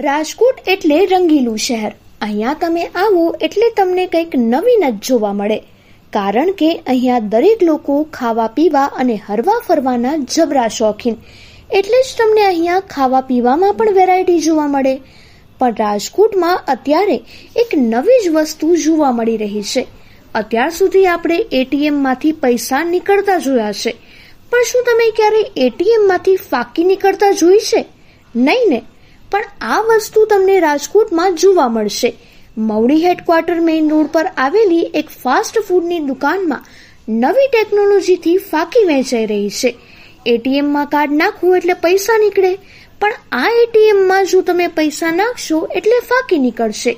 રાજકોટ એટલે રંગીલું શહેર. અહીંયા તમે આવો એટલે તમને કંઈક નવીન જ જોવા મળે. કારણ કે અહીંયા દરેક લોકો ખાવા પીવા અને હરવા ફરવાના જબરા શોખીન. એટલે જ તમને અહીંયા ખાવા પીવામાં પણ વેરાયટી જોવા મળે. પણ રાજકોટમાં અત્યારે એક નવી જ વસ્તુ જોવા મળી રહી છે. અત્યાર સુધી આપણે એટીએમમાંથી પૈસા નીકળતા જોયા છે. પણ શું તમે ક્યારેય એટીએમમાંથી ફાકી નીકળતા જોઈ છે? નહીં ને? પણ આ વસ્તુ તમને રાજકોટમાં જોવા મળશે. મવડી હેડક્વાર્ટર મેઇન રોડ પર આવેલી એક ફાસ્ટ ફૂડની દુકાનમાં નવી ટેકનોલોજીથી ફાંકી વેચાઈ રહી છે. એટીએમમાં કાર્ડ નાખવું એટલે પૈસા નીકળે, પણ આ એટીએમમાં જો તમે પૈસા નાખશો એટલે ફાંકી નીકળશે.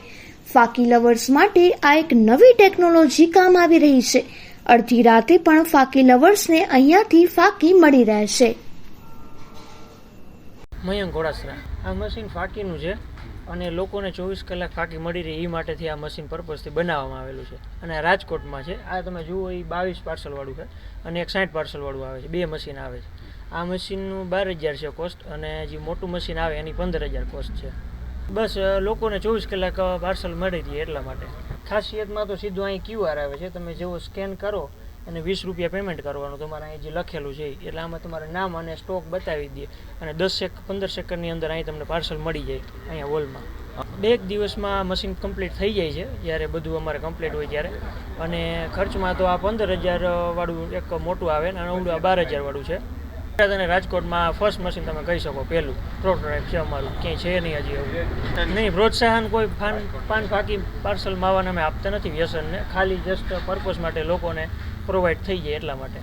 ફાકી લવર્સ માટે આ એક નવી ટેકનોલોજી કામ આવી રહી છે. અડધી રાતે પણ ફાકી લવર્સને અહીંયાથી ફાકી મળી રહેશે. મયંક ઘોડાસરા આ મશીન ફાકીનું છે અને લોકોને ચોવીસ કલાક ફાકી મળી રહે એ માટેથી આ મશીન પર્પઝથી બનાવવામાં આવેલું છે. અને રાજકોટમાં છે. આ તમે જુઓ, એ બાવીસ પાર્સલવાળું છે અને એક સાઠ પાર્સલવાળું આવે છે. બે મશીન આવે છે. આ મશીનનું બાર હજાર છે કોસ્ટ અને જે મોટું મશીન આવે એની પંદર હજાર કોસ્ટ છે. બસ લોકોને ચોવીસ કલાક પાર્સલ મળી રહે એટલા માટે. ખાસિયતમાં તો સીધું અહીં ક્યુઆર આવે છે. તમે જેવો સ્કેન કરો અને વીસ રૂપિયા પેમેન્ટ કરવાનું તમારે અહીં જે લખેલું છે એટલે આમાં તમારે નામ અને સ્ટોક બતાવી દે અને દસ સેક પંદર સેકન્ડની અંદર અહીં તમને પાર્સલ મળી જાય અહીંયા હોલમાં બે એક દિવસમાં મશીન કમ્પ્લીટ થઈ જાય છે, જ્યારે બધું અમારે કમ્પ્લીટ હોય ત્યારે. અને ખર્ચમાં તો આ પંદર હજાર વાળું એક મોટું આવે અને ઓલું આ બાર હજારવાળું છે. ગુજરાત અને રાજકોટમાં ફર્સ્ટ મશીન તમે કહી શકો પહેલું. પ્રોટોટાઇપ છે અમારું. ક્યાંય છે નહીં હજી એવું. નહીં, પ્રોત્સાહન કોઈ પાન પાન ફાકી પાર્સલ માવાને અમે આપતા નથી વ્યસનને. ખાલી જસ્ટ પર્પઝ માટે લોકોને પ્રોવાઈડ થઈ જાય એટલા માટે.